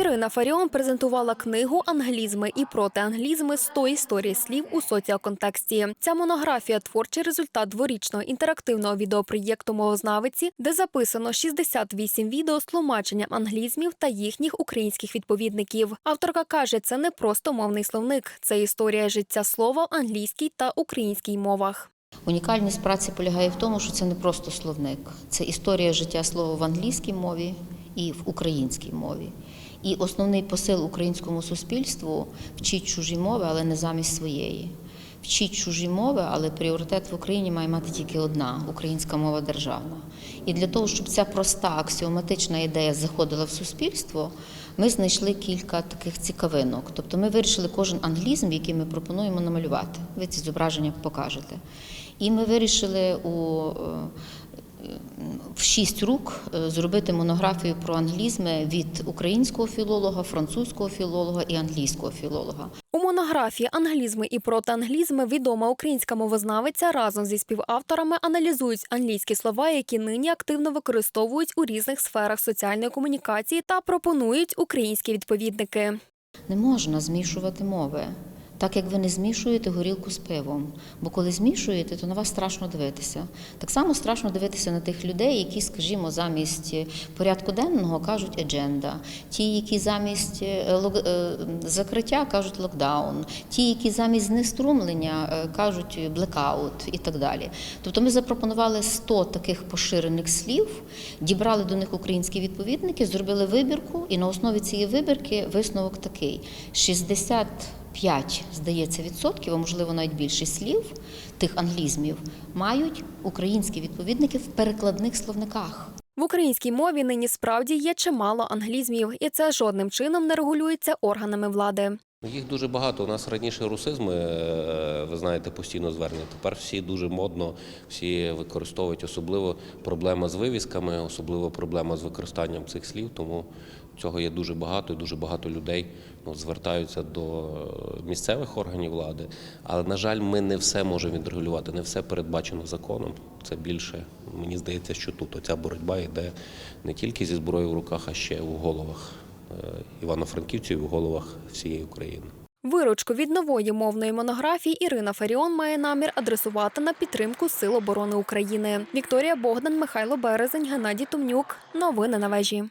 Ірина Фаріон презентувала книгу Англізми і протианглізми 100 історій слів у соціоконтексті. Ця монографія творчий результат дворічного інтерактивного відеопроєкту Мовознавиці, де записано 68 відео з тлумаченням англізмів та їхніх українських відповідників. Авторка каже, це не просто мовний словник, це історія життя слова в англійській та українській мовах. Унікальність праці полягає в тому, що це не просто словник, це історія життя слова в англійській мові і в українській мові. І основний посил українському суспільству вчіть чужі мови, але не замість своєї. Вчіть чужі мови, але пріоритет в Україні має мати тільки одна українська мова державна. І для того, щоб ця проста аксіоматична ідея заходила в суспільство, ми знайшли кілька таких цікавинок. Тобто ми вирішили кожен англізм, який ми пропонуємо намалювати. Ви ці зображення покажете. І ми вирішили у е, шість рук е, зробити монографію про англізми від українського філолога, французького філолога і англійського філолога. У монографії Англізми і протианглізми відома українська мовознавиця разом зі співавторами аналізують англійські слова, які нині активно використовують у різних сферах соціальної комунікації та пропонують українські відповідники. Не можна змішувати мови, так як ви не змішуєте горілку з пивом. Бо коли змішуєте, то на вас страшно дивитися. Так само страшно дивитися на тих людей, які, скажімо, замість порядку денного кажуть едженда, ті, які замість е, е, закриття кажуть локдаун, ті, які замість знеструмлення е, кажуть блекаут і так далі. Тобто ми запропонували 100 таких поширених слів, дібрали до них українські відповідники, зробили вибірку, і на основі цієї вибірки висновок такий: 65, здається, відсотків, а можливо навіть більше слів тих англізмів мають українські відповідники в перекладних словниках. В українській мові нині справді є чимало англізмів, і це жодним чином не регулюється органами влади. Їх дуже багато. У нас раніше русизми, е, ви знаєте, постійно звернені. Тепер всі дуже модно, всі використовують особливо проблема з вивісками, особливо проблема з використанням цих слів. Тому цього є дуже багато, і дуже багато людей ну, звертаються до місцевих органів влади. Але на жаль, ми не все можемо відрегулювати, не все передбачено законом. Це більше мені здається, що тут оця боротьба йде не тільки зі зброєю в руках, а ще у головах івано-франківців, в головах всієї України. Виручку від нової мовної монографії Ірина Фаріон має намір адресувати на підтримку Сил оборони України. Вікторія Богдан, Михайло Березень, Геннадій Тумнюк. Новини на вежі.